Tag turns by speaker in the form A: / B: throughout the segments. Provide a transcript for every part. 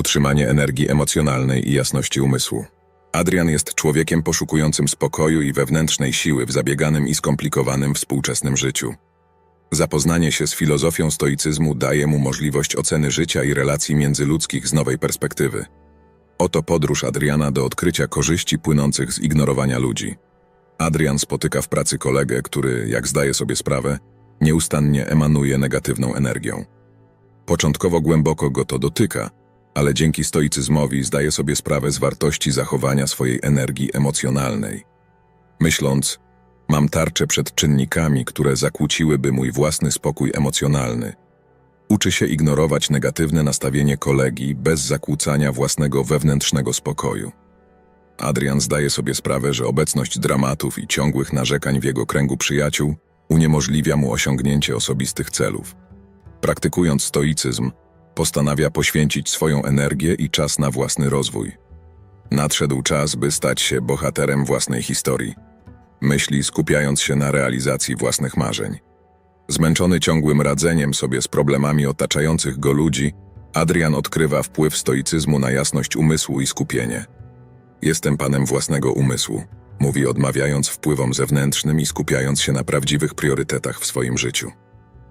A: Utrzymanie energii emocjonalnej i jasności umysłu. Adrian jest człowiekiem poszukującym spokoju i wewnętrznej siły w zabieganym i skomplikowanym współczesnym życiu. Zapoznanie się z filozofią stoicyzmu daje mu możliwość oceny życia i relacji międzyludzkich z nowej perspektywy. Oto podróż Adriana do odkrycia korzyści płynących z ignorowania ludzi. Adrian spotyka w pracy kolegę, który, jak zdaje sobie sprawę, nieustannie emanuje negatywną energią. Początkowo głęboko go to dotyka, ale dzięki stoicyzmowi zdaje sobie sprawę z wartości zachowania swojej energii emocjonalnej. Myśląc, mam tarczę przed czynnikami, które zakłóciłyby mój własny spokój emocjonalny. Uczy się ignorować negatywne nastawienie kolegi bez zakłócania własnego wewnętrznego spokoju. Adrian zdaje sobie sprawę, że obecność dramatów i ciągłych narzekań w jego kręgu przyjaciół uniemożliwia mu osiągnięcie osobistych celów. Praktykując stoicyzm, postanawia poświęcić swoją energię i czas na własny rozwój. Nadszedł czas, by stać się bohaterem własnej historii. Myśli skupiając się na realizacji własnych marzeń. Zmęczony ciągłym radzeniem sobie z problemami otaczających go ludzi, Adrian odkrywa wpływ stoicyzmu na jasność umysłu i skupienie. Jestem panem własnego umysłu, mówi odmawiając wpływom zewnętrznym i skupiając się na prawdziwych priorytetach w swoim życiu.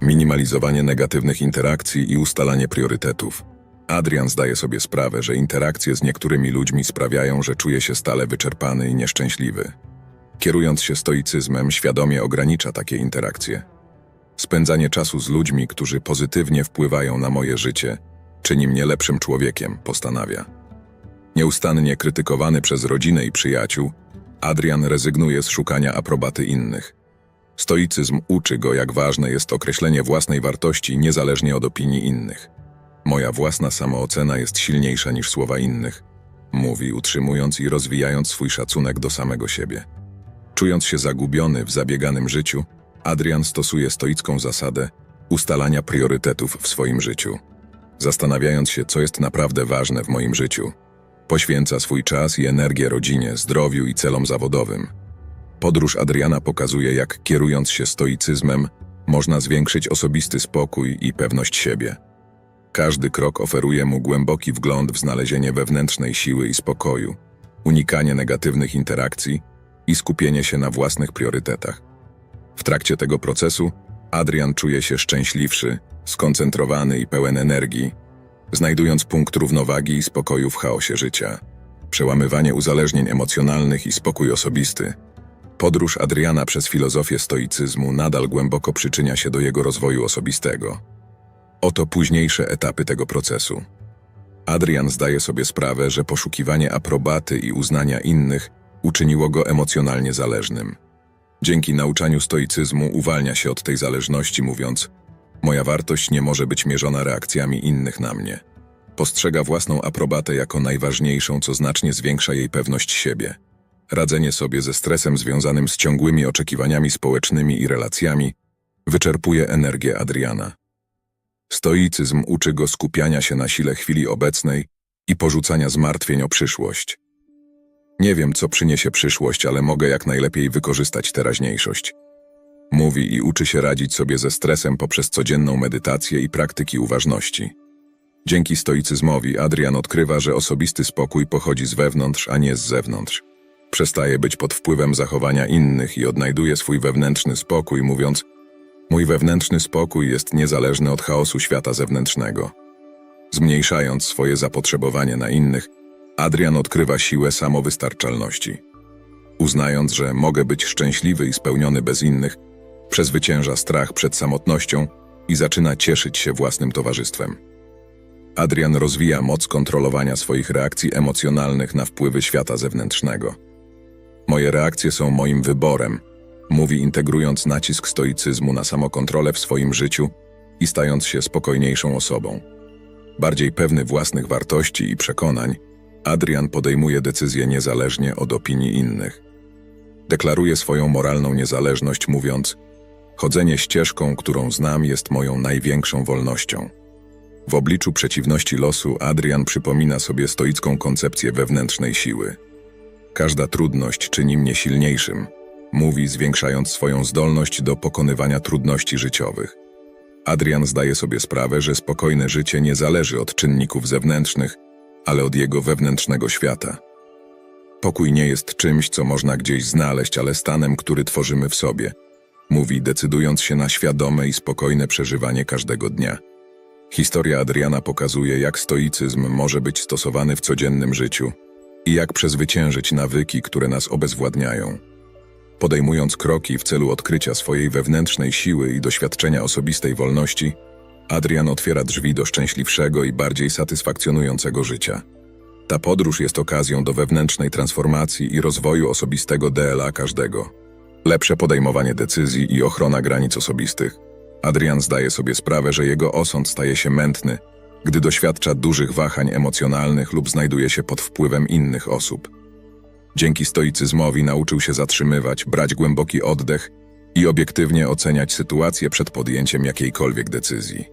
A: Minimalizowanie negatywnych interakcji i ustalanie priorytetów. Adrian zdaje sobie sprawę, że interakcje z niektórymi ludźmi sprawiają, że czuje się stale wyczerpany i nieszczęśliwy. Kierując się stoicyzmem, świadomie ogranicza takie interakcje. Spędzanie czasu z ludźmi, którzy pozytywnie wpływają na moje życie, czyni mnie lepszym człowiekiem, postanawia. Nieustannie krytykowany przez rodzinę i przyjaciół, Adrian rezygnuje z szukania aprobaty innych. Stoicyzm uczy go, jak ważne jest określenie własnej wartości niezależnie od opinii innych. Moja własna samoocena jest silniejsza niż słowa innych, mówi, utrzymując i rozwijając swój szacunek do samego siebie. Czując się zagubiony w zabieganym życiu, Adrian stosuje stoicką zasadę ustalania priorytetów w swoim życiu. Zastanawiając się, co jest naprawdę ważne w moim życiu, poświęca swój czas i energię rodzinie, zdrowiu i celom zawodowym. Podróż Adriana pokazuje, jak kierując się stoicyzmem, można zwiększyć osobisty spokój i pewność siebie. Każdy krok oferuje mu głęboki wgląd w znalezienie wewnętrznej siły i spokoju, unikanie negatywnych interakcji i skupienie się na własnych priorytetach. W trakcie tego procesu Adrian czuje się szczęśliwszy, skoncentrowany i pełen energii, znajdując punkt równowagi i spokoju w chaosie życia. Przełamywanie uzależnień emocjonalnych i spokój osobisty. Podróż Adriana przez filozofię stoicyzmu nadal głęboko przyczynia się do jego rozwoju osobistego. Oto późniejsze etapy tego procesu. Adrian zdaje sobie sprawę, że poszukiwanie aprobaty i uznania innych uczyniło go emocjonalnie zależnym. Dzięki nauczaniu stoicyzmu uwalnia się od tej zależności, mówiąc: Moja wartość nie może być mierzona reakcjami innych na mnie. Postrzega własną aprobatę jako najważniejszą, co znacznie zwiększa jej pewność siebie. Radzenie sobie ze stresem związanym z ciągłymi oczekiwaniami społecznymi i relacjami wyczerpuje energię Adriana. Stoicyzm uczy go skupiania się na sile chwili obecnej i porzucania zmartwień o przyszłość. Nie wiem, co przyniesie przyszłość, ale mogę jak najlepiej wykorzystać teraźniejszość. Mówi i uczy się radzić sobie ze stresem poprzez codzienną medytację i praktyki uważności. Dzięki stoicyzmowi Adrian odkrywa, że osobisty spokój pochodzi z wewnątrz, a nie z zewnątrz. Przestaje być pod wpływem zachowania innych i odnajduje swój wewnętrzny spokój, mówiąc: Mój wewnętrzny spokój jest niezależny od chaosu świata zewnętrznego. Zmniejszając swoje zapotrzebowanie na innych, Adrian odkrywa siłę samowystarczalności. Uznając, że mogę być szczęśliwy i spełniony bez innych, przezwycięża strach przed samotnością i zaczyna cieszyć się własnym towarzystwem. Adrian rozwija moc kontrolowania swoich reakcji emocjonalnych na wpływy świata zewnętrznego. Moje reakcje są moim wyborem, mówi integrując nacisk stoicyzmu na samokontrolę w swoim życiu i stając się spokojniejszą osobą. Bardziej pewny własnych wartości i przekonań, Adrian podejmuje decyzje niezależnie od opinii innych. Deklaruje swoją moralną niezależność, mówiąc: Chodzenie ścieżką, którą znam, jest moją największą wolnością. W obliczu przeciwności losu Adrian przypomina sobie stoicką koncepcję wewnętrznej siły. Każda trudność czyni mnie silniejszym, mówi, zwiększając swoją zdolność do pokonywania trudności życiowych. Adrian zdaje sobie sprawę, że spokojne życie nie zależy od czynników zewnętrznych, ale od jego wewnętrznego świata. Pokój nie jest czymś, co można gdzieś znaleźć, ale stanem, który tworzymy w sobie. Mówi, decydując się na świadome i spokojne przeżywanie każdego dnia. Historia Adriana pokazuje, jak stoicyzm może być stosowany w codziennym życiu i jak przezwyciężyć nawyki, które nas obezwładniają. Podejmując kroki w celu odkrycia swojej wewnętrznej siły i doświadczenia osobistej wolności, Adrian otwiera drzwi do szczęśliwszego i bardziej satysfakcjonującego życia. Ta podróż jest okazją do wewnętrznej transformacji i rozwoju osobistego DLA każdego. Lepsze podejmowanie decyzji i ochrona granic osobistych. Adrian zdaje sobie sprawę, że jego osąd staje się mętny, gdy doświadcza dużych wahań emocjonalnych lub znajduje się pod wpływem innych osób. Dzięki stoicyzmowi nauczył się zatrzymywać, brać głęboki oddech i obiektywnie oceniać sytuację przed podjęciem jakiejkolwiek decyzji.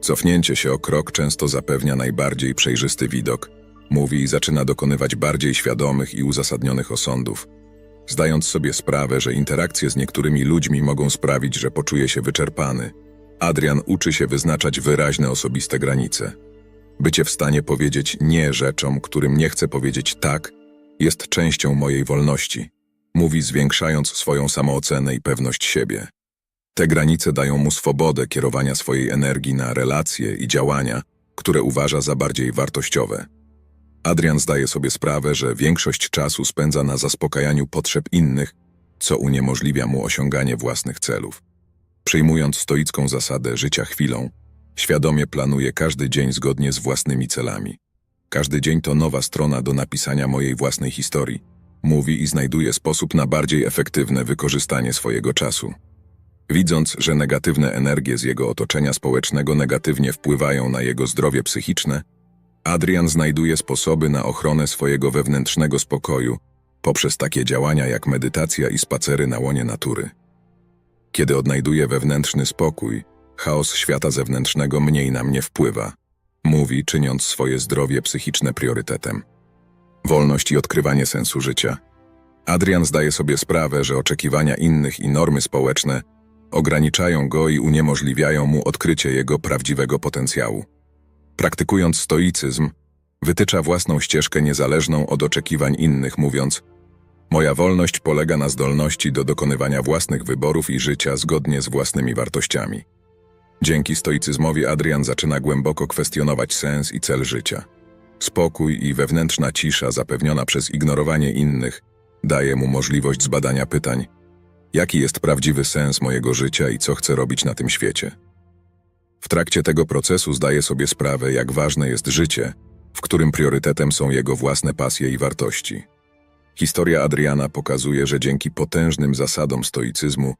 A: Cofnięcie się o krok często zapewnia najbardziej przejrzysty widok, mówi i zaczyna dokonywać bardziej świadomych i uzasadnionych osądów, zdając sobie sprawę, że interakcje z niektórymi ludźmi mogą sprawić, że poczuje się wyczerpany. Adrian uczy się wyznaczać wyraźne osobiste granice. Bycie w stanie powiedzieć nie rzeczom, którym nie chce powiedzieć tak, jest częścią mojej wolności, mówi zwiększając swoją samoocenę i pewność siebie. Te granice dają mu swobodę kierowania swojej energii na relacje i działania, które uważa za bardziej wartościowe. Adrian zdaje sobie sprawę, że większość czasu spędza na zaspokajaniu potrzeb innych, co uniemożliwia mu osiąganie własnych celów. Przyjmując stoicką zasadę życia chwilą, świadomie planuje każdy dzień zgodnie z własnymi celami. Każdy dzień to nowa strona do napisania mojej własnej historii. Mówi i znajduje sposób na bardziej efektywne wykorzystanie swojego czasu. Widząc, że negatywne energie z jego otoczenia społecznego negatywnie wpływają na jego zdrowie psychiczne, Adrian znajduje sposoby na ochronę swojego wewnętrznego spokoju poprzez takie działania jak medytacja i spacery na łonie natury. Kiedy odnajduje wewnętrzny spokój, chaos świata zewnętrznego mniej na mnie wpływa, mówi, czyniąc swoje zdrowie psychiczne priorytetem. Wolność i odkrywanie sensu życia. Adrian zdaje sobie sprawę, że oczekiwania innych i normy społeczne ograniczają go i uniemożliwiają mu odkrycie jego prawdziwego potencjału. Praktykując stoicyzm, wytycza własną ścieżkę niezależną od oczekiwań innych, mówiąc: Moja wolność polega na zdolności do dokonywania własnych wyborów i życia zgodnie z własnymi wartościami. Dzięki stoicyzmowi Adrian zaczyna głęboko kwestionować sens i cel życia. Spokój i wewnętrzna cisza zapewniona przez ignorowanie innych daje mu możliwość zbadania pytań: jaki jest prawdziwy sens mojego życia i co chcę robić na tym świecie? W trakcie tego procesu zdaje sobie sprawę, jak ważne jest życie, w którym priorytetem są jego własne pasje i wartości. Historia Adriana pokazuje, że dzięki potężnym zasadom stoicyzmu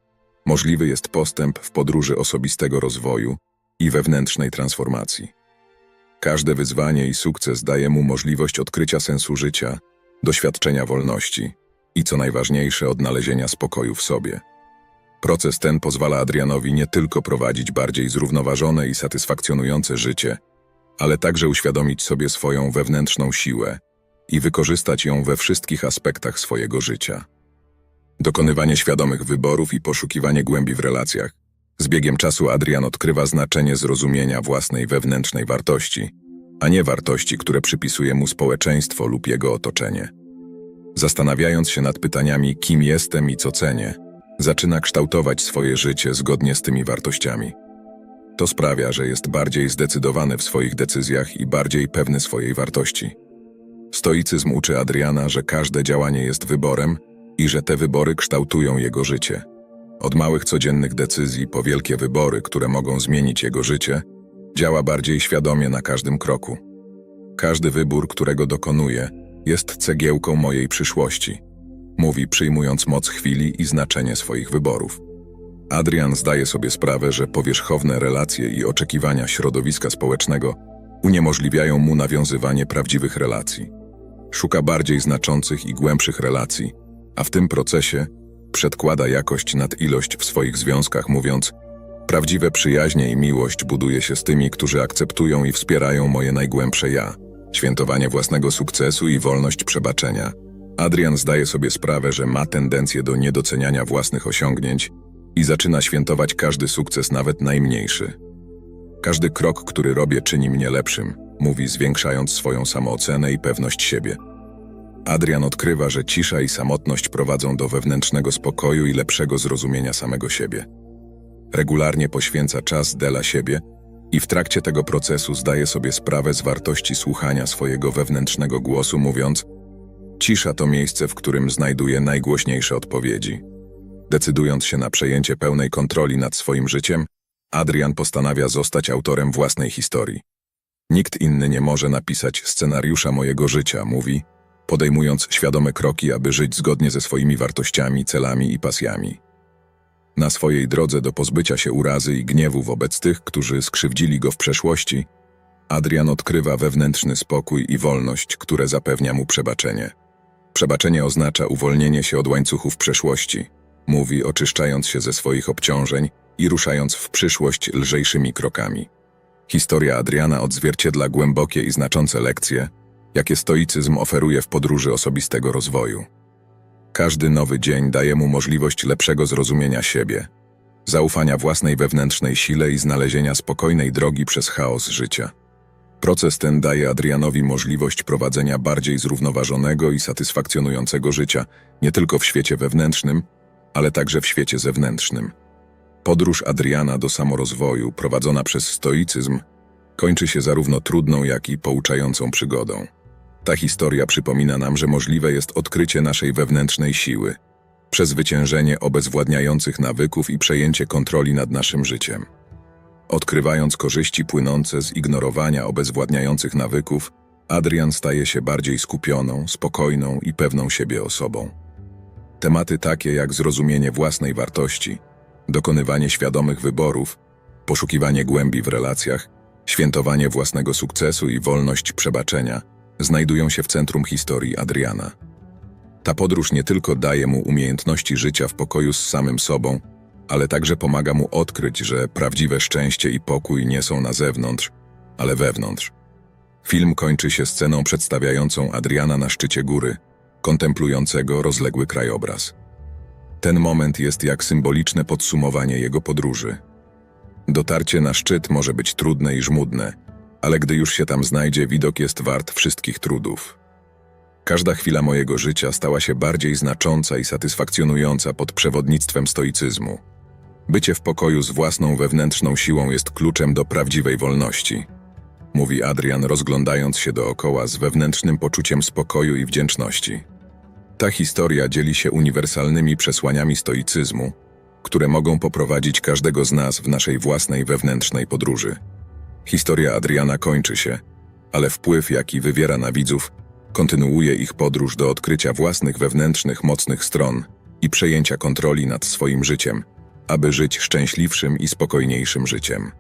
A: możliwy jest postęp w podróży osobistego rozwoju i wewnętrznej transformacji. Każde wyzwanie i sukces daje mu możliwość odkrycia sensu życia, doświadczenia wolności i co najważniejsze odnalezienia spokoju w sobie. Proces ten pozwala Adrianowi nie tylko prowadzić bardziej zrównoważone i satysfakcjonujące życie, ale także uświadomić sobie swoją wewnętrzną siłę i wykorzystać ją we wszystkich aspektach swojego życia. Dokonywanie świadomych wyborów i poszukiwanie głębi w relacjach. Z biegiem czasu Adrian odkrywa znaczenie zrozumienia własnej wewnętrznej wartości, a nie wartości, które przypisuje mu społeczeństwo lub jego otoczenie. Zastanawiając się nad pytaniami, kim jestem i co cenię, zaczyna kształtować swoje życie zgodnie z tymi wartościami. To sprawia, że jest bardziej zdecydowany w swoich decyzjach i bardziej pewny swojej wartości. Stoicyzm uczy Adriana, że każde działanie jest wyborem i że te wybory kształtują jego życie. Od małych codziennych decyzji po wielkie wybory, które mogą zmienić jego życie, działa bardziej świadomie na każdym kroku. Każdy wybór, którego dokonuje, jest cegiełką mojej przyszłości, mówi przyjmując moc chwili i znaczenie swoich wyborów. Adrian zdaje sobie sprawę, że powierzchowne relacje i oczekiwania środowiska społecznego uniemożliwiają mu nawiązywanie prawdziwych relacji. Szuka bardziej znaczących i głębszych relacji, a w tym procesie przedkłada jakość nad ilość w swoich związkach, mówiąc: Prawdziwe przyjaźnie i miłość buduje się z tymi, którzy akceptują i wspierają moje najgłębsze ja, świętowanie własnego sukcesu i wolność przebaczenia. Adrian zdaje sobie sprawę, że ma tendencję do niedoceniania własnych osiągnięć i zaczyna świętować każdy sukces, nawet najmniejszy. Każdy krok, który robię, czyni mnie lepszym, mówi zwiększając swoją samoocenę i pewność siebie. Adrian odkrywa, że cisza i samotność prowadzą do wewnętrznego spokoju i lepszego zrozumienia samego siebie. Regularnie poświęca czas dla siebie i w trakcie tego procesu zdaje sobie sprawę z wartości słuchania swojego wewnętrznego głosu, mówiąc: Cisza to miejsce, w którym znajduje najgłośniejsze odpowiedzi. Decydując się na przejęcie pełnej kontroli nad swoim życiem, Adrian postanawia zostać autorem własnej historii. Nikt inny nie może napisać scenariusza mojego życia, mówi, podejmując świadome kroki, aby żyć zgodnie ze swoimi wartościami, celami i pasjami. Na swojej drodze do pozbycia się urazy i gniewu wobec tych, którzy skrzywdzili go w przeszłości, Adrian odkrywa wewnętrzny spokój i wolność, które zapewnia mu przebaczenie. Przebaczenie oznacza uwolnienie się od łańcuchów przeszłości, mówi, oczyszczając się ze swoich obciążeń i ruszając w przyszłość lżejszymi krokami. Historia Adriana odzwierciedla głębokie i znaczące lekcje, jakie stoicyzm oferuje w podróży osobistego rozwoju. Każdy nowy dzień daje mu możliwość lepszego zrozumienia siebie, zaufania własnej wewnętrznej sile i znalezienia spokojnej drogi przez chaos życia. Proces ten daje Adrianowi możliwość prowadzenia bardziej zrównoważonego i satysfakcjonującego życia, nie tylko w świecie wewnętrznym, ale także w świecie zewnętrznym. Podróż Adriana do samorozwoju, prowadzona przez stoicyzm, kończy się zarówno trudną, jak i pouczającą przygodą. Ta historia przypomina nam, że możliwe jest odkrycie naszej wewnętrznej siły, przezwyciężenie obezwładniających nawyków i przejęcie kontroli nad naszym życiem. Odkrywając korzyści płynące z ignorowania obezwładniających nawyków, Adrian staje się bardziej skupioną, spokojną i pewną siebie osobą. Tematy takie jak zrozumienie własnej wartości, dokonywanie świadomych wyborów, poszukiwanie głębi w relacjach, świętowanie własnego sukcesu i wolność przebaczenia znajdują się w centrum historii Adriana. Ta podróż nie tylko daje mu umiejętności życia w pokoju z samym sobą, ale także pomaga mu odkryć, że prawdziwe szczęście i pokój nie są na zewnątrz, ale wewnątrz. Film kończy się sceną przedstawiającą Adriana na szczycie góry, kontemplującego rozległy krajobraz. Ten moment jest jak symboliczne podsumowanie jego podróży. Dotarcie na szczyt może być trudne i żmudne, ale gdy już się tam znajdzie, widok jest wart wszystkich trudów. Każda chwila mojego życia stała się bardziej znacząca i satysfakcjonująca pod przewodnictwem stoicyzmu. Bycie w pokoju z własną wewnętrzną siłą jest kluczem do prawdziwej wolności, mówi Adrian, rozglądając się dookoła z wewnętrznym poczuciem spokoju i wdzięczności. Ta historia dzieli się uniwersalnymi przesłaniami stoicyzmu, które mogą poprowadzić każdego z nas w naszej własnej wewnętrznej podróży. Historia Adriana kończy się, ale wpływ, jaki wywiera na widzów, kontynuuje ich podróż do odkrycia własnych wewnętrznych mocnych stron i przejęcia kontroli nad swoim życiem, aby żyć szczęśliwszym i spokojniejszym życiem.